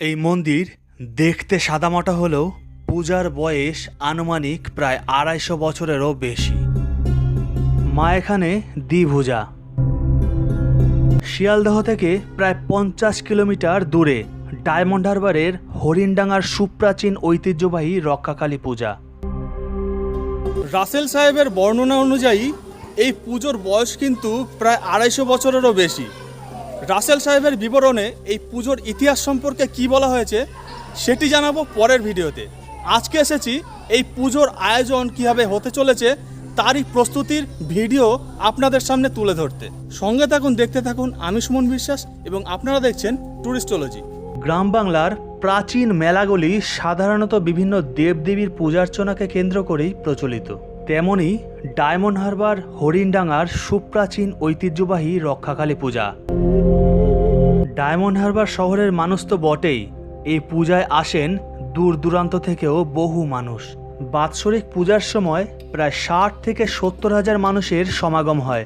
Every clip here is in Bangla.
এই মন্দির দেখতে সাদামাটা হলেও পূজার বয়স আনুমানিক প্রায় আড়াইশো বছরেরও বেশি। মা এখানে দ্বিভুজা। শিয়ালদহ থেকে প্রায় পঞ্চাশ কিলোমিটার দূরে ডায়মন্ড হারবারের হরিণডাঙ্গার সুপ্রাচীন ঐতিহ্যবাহী রক্ষাকালী পূজা। রাসেল সাহেবের বর্ণনা অনুযায়ী এই পুজোর বয়স কিন্তু প্রায় আড়াইশো বছরেরও বেশি। রাসেল সাহেবের বিবরণে এই পুজোর ইতিহাস সম্পর্কে কি বলা হয়েছে সেটি জানাব পরের ভিডিওতে। আজকে এসেছি এই পুজোর আয়োজন কীভাবে হতে চলেছে তারই প্রস্তুতির ভিডিও আপনাদের সামনে তুলে ধরতে। সঙ্গে থাকুন, দেখতে থাকুন আমি সুমন বিশ্বাস এবং আপনারা দেখছেন টুরিস্টোলজি। গ্রাম বাংলার প্রাচীন মেলাগুলি সাধারণত বিভিন্ন দেবদেবীর পূজার্চনাকে কেন্দ্র করেই প্রচলিত। তেমনি ডায়মন্ড হারবার হরিণডাঙ্গার সুপ্রাচীন ঐতিহ্যবাহী রক্ষাকালী পূজা। ডায়মন্ড হারবার শহরের মানুষ তো বটেই, এই পূজায় আসেন দূর দূরান্ত থেকেও বহু মানুষ। বাৎসরিক পূজার সময় প্রায় ষাট থেকে সত্তর হাজার মানুষের সমাগম হয়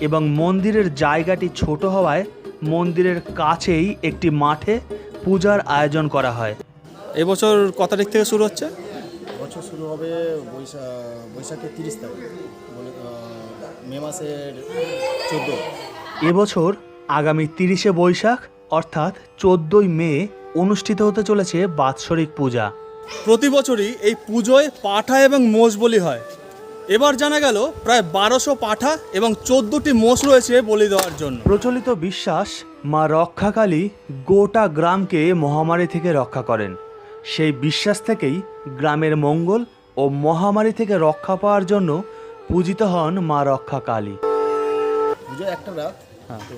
এবং মন্দিরের জায়গাটি ছোট হওয়ায় মন্দিরের কাছেই একটি মাঠে পূজার আয়োজন করা হয়। এবছর কত তারিখ থেকে শুরু হচ্ছে? বছর শুরু হবে বৈশাখের তিরিশ তারিখ মে মাসের চোদ্দ। এবছর আগামী তিরিশে বৈশাখ অর্থাৎ চোদ্দই মে অনুষ্ঠিত হতে চলেছে বাৎসরিক পূজা। প্রতি বছরই এই পুজোয় পাঠা এবং মোষ বলি হয়। এবার জানা গেল প্রায় বারোশো পাঠা এবং চোদ্দোটি মোষ রয়েছে বলি দেওয়ার জন্য। প্রচলিত বিশ্বাস মা রক্ষাকালী গোটা গ্রামকে মহামারী থেকে রক্ষা করেন। সেই বিশ্বাস থেকেই গ্রামের মঙ্গল ও মহামারী থেকে রক্ষা পাওয়ার জন্য পূজিত হন মা রক্ষাকালী পুজো একটা রাত। তো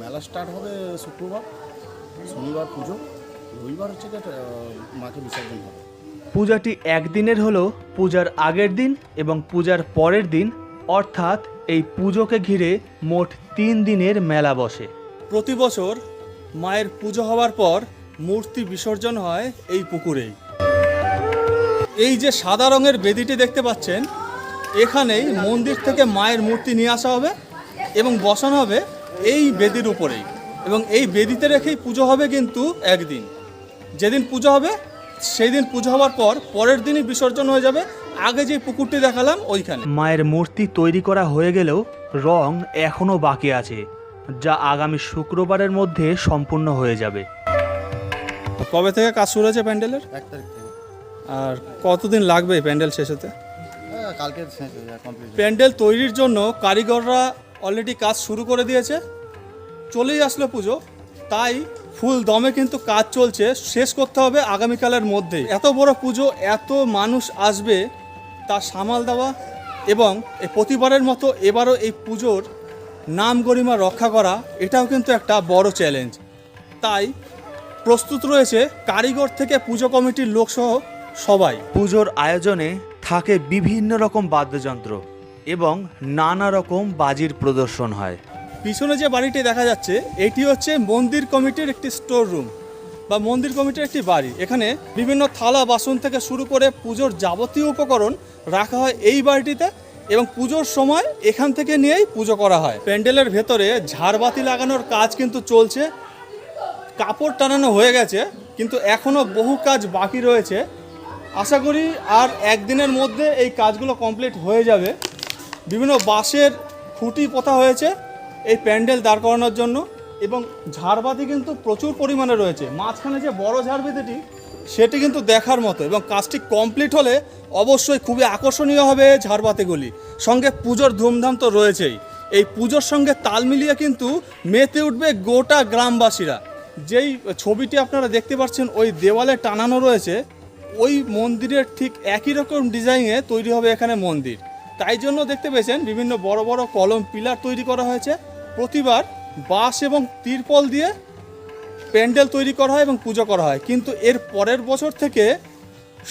মেলা স্টার্ট হবে শুক্রবার শনিবার পুজো। রবিবার হচ্ছে মাকে বিসর্জন হবে। পূজাটি একদিনের হলো পূজার আগের দিন এবং পূজার পরের দিন অর্থাৎ এই পুজোকে ঘিরে মোট তিন দিনের মেলা বসে। প্রতি বছর মায়ের পুজো হওয়ার পর মূর্তি বিসর্জন হয় এই পুকুরেই। এই যে সাদা রঙের বেদিটি দেখতে পাচ্ছেন, এখানেই মন্দির থেকে মায়ের মূর্তি নিয়ে আসা হবে এবং বসানো হবে এই বেদির উপরেই। এবং এই বেদিতে রেখেই পুজো হবে কিন্তু একদিন। যেদিন পুজো হবে সেই দিন পুজো হওয়ার পর পরের দিনই বিসর্জন হয়ে যাবে। আগে যে পুকুরটি দেখালাম, ওইখানে। মায়ের মূর্তি তৈরি করা হয়ে গেলেও রং এখনও বাকি আছে, যা আগামী শুক্রবারের মধ্যে সম্পূর্ণ হয়ে যাবে। কবে থেকে কাজ শুরু হয়েছে প্যান্ডেলের? এক তারিখ থেকে। আর কতদিন লাগবে এই প্যান্ডেল শেষ হতে? হ্যাঁ কালকে শেষ হয়ে যায় কমপ্লিট প্যান্ডেল তৈরির জন্য কারিগররা অলরেডি কাজ শুরু করে দিয়েছে। চলেই আসলো পুজো তাই ফুল দমে কিন্তু কাজ চলছে। শেষ করতে হবে আগামীকালের মধ্যেই। এত বড় পুজো এত মানুষ আসবে তা সামাল দেওয়া এবং এই প্রতিবারের মতো এবারও এই পুজোর নাম গরিমা রক্ষা করা এটাও কিন্তু একটা বড় চ্যালেঞ্জ তাই প্রস্তুত রয়েছে কারিগর থেকে পুজো কমিটির লোকসহ সবাই। পুজোর আয়োজনে থাকে বিভিন্ন রকম বাদ্যযন্ত্র এবং নানা রকম বাজির প্রদর্শন হয়। পিছনে যে বাড়িটি দেখা যাচ্ছে এটি হচ্ছে মন্দির কমিটির একটি স্টোর রুম বা মন্দির কমিটির একটি বাড়ি। এখানে বিভিন্ন থালা বাসন থেকে শুরু করে পুজোর যাবতীয় উপকরণ রাখা হয় এই বাড়িটিতে এবং পুজোর সময় এখান থেকে নিয়েই পুজো করা হয়। প্যান্ডেলের ভেতরে ঝাড়বাতি লাগানোর কাজ কিন্তু চলছে। কাপড় টানানো হয়ে গেছে, কিন্তু এখনও বহু কাজ বাকি রয়েছে। আশা করি আর একদিনের মধ্যে এই কাজগুলো কমপ্লিট হয়ে যাবে। বিভিন্ন বাঁশের খুঁটি পোতা হয়েছে, এই প্যান্ডেল দাঁড় করানোর জন্য, এবং ঝাড়বাতি কিন্তু প্রচুর পরিমাণে রয়েছে। মাঝখানে যে বড় ঝাড়বাতিটি, সেটি কিন্তু দেখার মতো, এবং কাজটি কমপ্লিট হলে অবশ্যই খুবই আকর্ষণীয় হবে ঝাড়বাতিগুলি। সঙ্গে পুজোর ধুমধাম তো রয়েছেই। এই পুজোর সঙ্গে তাল মিলিয়ে কিন্তু মেতে উঠবে গোটা গ্রামবাসীরা। যেই ছবিটি আপনারা দেখতে পাচ্ছেন, ওই দেওয়ালে টানানো রয়েছে, ওই মন্দিরের ঠিক একই রকম ডিজাইনে তৈরি হবে এখানে মন্দির। তাই জন্য দেখতে পেয়েছেন, বিভিন্ন বড় বড় কলম পিলার তৈরি করা হয়েছে। প্রতিবার বাঁশ এবং তিরপল দিয়ে প্যান্ডেল তৈরি করা হয় এবং পুজো করা হয়। কিন্তু এর পরের বছর থেকে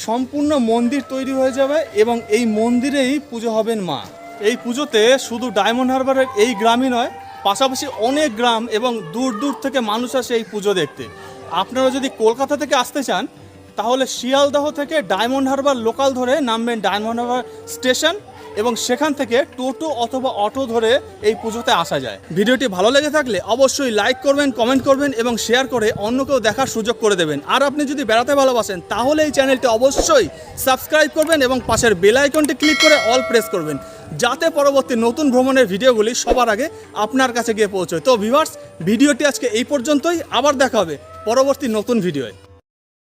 সম্পূর্ণ মন্দির তৈরি হয়ে যাবে এবং এই মন্দিরেই পুজো হবেন মা। এই পুজোতে শুধু ডায়মন্ড হারবারের এই গ্রামই নয় পাশাপাশি অনেক গ্রাম এবং দূর দূর থেকে মানুষ আসে এই পুজো দেখতে। আপনারা যদি কলকাতা থেকে আসতে চান, তাহলে শিয়ালদহ থেকে ডায়মন্ড হারবার লোকাল ধরে নামবেন ডায়মন্ড হারবার স্টেশন। এবং সেখান থেকে টোটো অথবা অটো ধরে এই পুজোতে আসা যায়। ভিডিওটি ভালো লেগে থাকলে অবশ্যই লাইক করবেন, কমেন্ট করবেন এবং শেয়ার করে অন্যকেও দেখার সুযোগ করে দেবেন। আর আপনি যদি বেড়াতে ভালোবাসেন, তাহলে এই চ্যানেলটি অবশ্যই সাবস্ক্রাইব করবেন এবং পাশের বেল আইকনটি ক্লিক করে অল প্রেস করবেন, যাতে পরবর্তী নতুন ভ্রমণের ভিডিওগুলি সবার আগে আপনার কাছে গিয়ে পৌঁছয়। তো ভিভার্স ভিডিওটি আজকে এই পর্যন্তই। আবার দেখা হবে পরবর্তী নতুন ভিডিওয়।